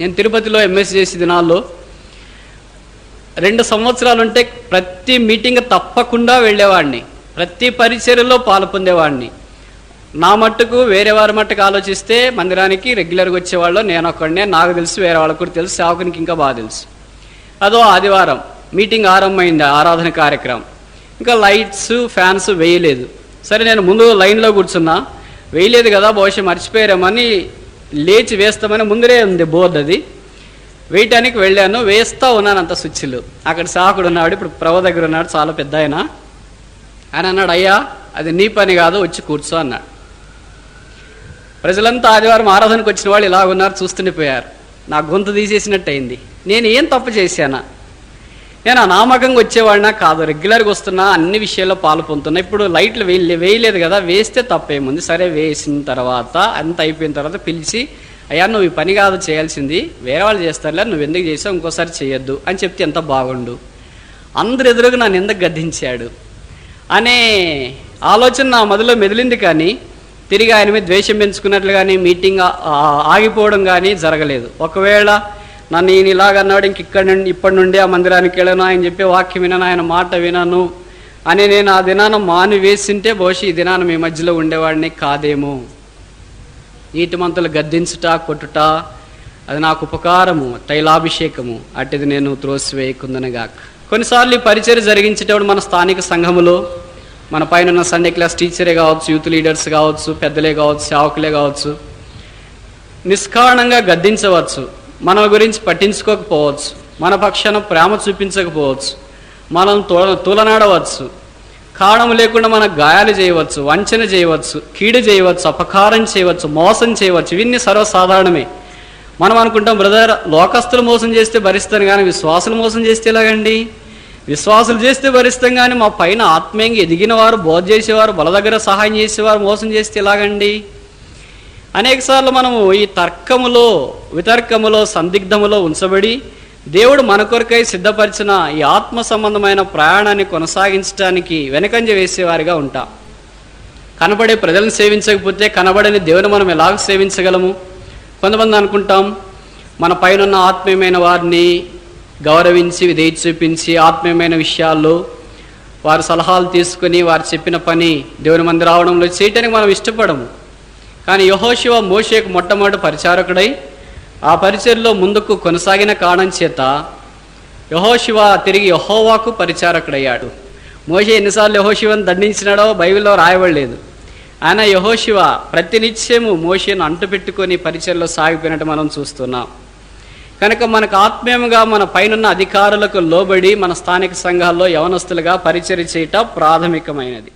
నేను తిరుపతిలో ఎంఎస్ చేసే దినాల్లో రెండు సంవత్సరాలు ఉంటే ప్రతి మీటింగ్ తప్పకుండా వెళ్ళేవాడిని. ప్రతి పరిచర్యలో పాలు పొందేవాడిని. నా మట్టుకు వేరే వారి మట్టుకు ఆలోచిస్తే మందిరానికి రెగ్యులర్గా వచ్చేవాళ్ళు నేను ఒక్కడనే నాకు తెలుసు వేరే వాళ్ళకు కూడా తెలుసు సేవకునికి ఇంకా బాగా తెలుసు. అదో ఆదివారం మీటింగ్ ఆరంభమైంది ఆరాధన కార్యక్రమం. ఇంకా లైట్స్ ఫ్యాన్స్ వేయలేదు. సరే నేను ముందు లైన్లో కూర్చున్నా. వేయలేదు కదా బహుశా మర్చిపోయారేమని లేచి వేస్తామని ముందరే ఉంది బోర్డు అది. వేయటానికి వెళ్ళాను వేస్తా ఉన్నాను అంత స్విచ్లు అక్కడ సాకుడు ఉన్నాడు ఇప్పుడు ప్రభు దగ్గర ఉన్నాడు చాలా పెద్ద ఆయన. ఆయన అన్నాడు అయ్యా అది నీ పని కాదు వచ్చి కూర్చో అన్నాడు. ప్రజలంతా ఆదివారం ఆరాధనకు వచ్చిన వాళ్ళు ఇలా ఉన్నారు చూస్తుండిపోయారు. నా గొంతు తీసేసినట్టు అయింది నేను ఏం తప్పు చేశానా? నేను అనామకంగా వచ్చేవాడినా కాదు రెగ్యులర్గా వస్తున్నా అన్ని విషయాల్లో పాలు పొందుతున్నా. ఇప్పుడు లైట్లు వేయలే వేయలేదు కదా వేస్తే తప్పేముంది? సరే వేసిన తర్వాత అంత అయిపోయిన తర్వాత పిలిచి అయ్యా నువ్వు ఈ పని కాదు చేయాల్సింది వేరే వాళ్ళు చేస్తారులే నువ్వు ఎందుకు చేసావు ఇంకోసారి చేయొద్దు అని చెప్తే ఎంత బాగుండు. అందరు ఎదురుగా నన్ను ఎందుకు గద్దించాడు? అనే ఆలోచన నా మదిలో మెదిలింది కానీ తిరిగి ఆయన మీద ద్వేషం పెంచుకున్నట్లు కానీ మీటింగ్ ఆగిపోవడం కానీ జరగలేదు. ఒకవేళ నన్ను ఈయన ఇలాగన్నాడు ఇంక ఇక్కడ నుండి ఇప్పటి నుండి ఆ మందిరానికి వెళ్ళను ఆయన చెప్పే వాక్యం వినను ఆయన మాట వినను అని నేను ఆ దినాన మాను వేసింటే బహుశా ఈ దినాన మీ మధ్యలో ఉండేవాడిని కాదేమో. నీతిమంతులు గద్దించుట కొట్టుట అది నాకు ఉపకారము తైలాభిషేకము అట్టిది నేను త్రోసివేయకుందనగాక కొన్నిసార్లు ఈ పరిచయం జరిగించేటప్పుడు మన స్థానిక సంఘములో మన పైన ఉన్న సండే క్లాస్ టీచరే కావచ్చు యూత్ లీడర్స్ కావచ్చు పెద్దలే కావచ్చు సేవకులే కావచ్చు నిష్కారణంగా గద్దించవచ్చు. మన గురించి పట్టించుకోకపోవచ్చు. మన పక్షాన ప్రేమ చూపించకపోవచ్చు. మనం తోల తూలనాడవచ్చు. కారణం లేకుండా మన గాయాలు చేయవచ్చు వంచన చేయవచ్చు కీడు చేయవచ్చు అపకారం చేయవచ్చు మోసం చేయవచ్చు. ఇవన్నీ సర్వసాధారణమే. మనం అనుకుంటాం బ్రదర్ లోకస్తులు మోసం చేస్తే భరిస్తాను కానీ విశ్వాసులు మోసం చేస్తే ఎలాగండి? విశ్వాసులు చేస్తే భరిస్తాం కానీ మా పైన ఆత్మీయంగా ఎదిగిన వారు బోధ చేసేవారు బల దగ్గర సహాయం చేసేవారు మోసం చేస్తే ఎలాగండి? అనేకసార్లు మనము ఈ తర్కములో వితర్కములో సందిగ్ధములో ఉంచబడి దేవుడు మన కొరకై సిద్ధపరిచిన ఈ ఆత్మ సంబంధమైన ప్రయాణాన్ని కొనసాగించడానికి వెనకంజ వేసేవారిగా ఉంటాం. కనబడే ప్రజలను సేవించకపోతే కనబడని దేవుని మనం ఎలాగ సేవించగలము? కొంతమంది అనుకుంటాం మన పైన ఆత్మీయమైన వారిని గౌరవించి విధేయ చూపించి ఆత్మీయమైన విషయాల్లో వారి సలహాలు తీసుకుని వారు చెప్పిన పని దేవుని మంది రావడంలో చేయటానికి మనం ఇష్టపడము. కానీ యహోశివ మోషేకు మొట్టమొదటి పరిచారకుడై ఆ పరిచర్లో ముందుకు కొనసాగిన కారణం చేత యహోశివ తిరిగి యహోవాకు పరిచారకుడయ్యాడు. మోషే ఎన్నిసార్లు యహోశివను దండించినాడో బైబిల్లో రాయబడలేదు. ఆయన యహోశివ ప్రతినిత్యము మోషేను అంటుపెట్టుకొని పరిచర్లో సాగిపోయినట్టు మనం చూస్తున్నాం. కనుక మనకు ఆత్మీయంగా మన పైనున్న అధికారులకు లోబడి మన స్థానిక సంఘాల్లో యవనస్తులుగా పరిచయం చేయటం ప్రాథమికమైనది.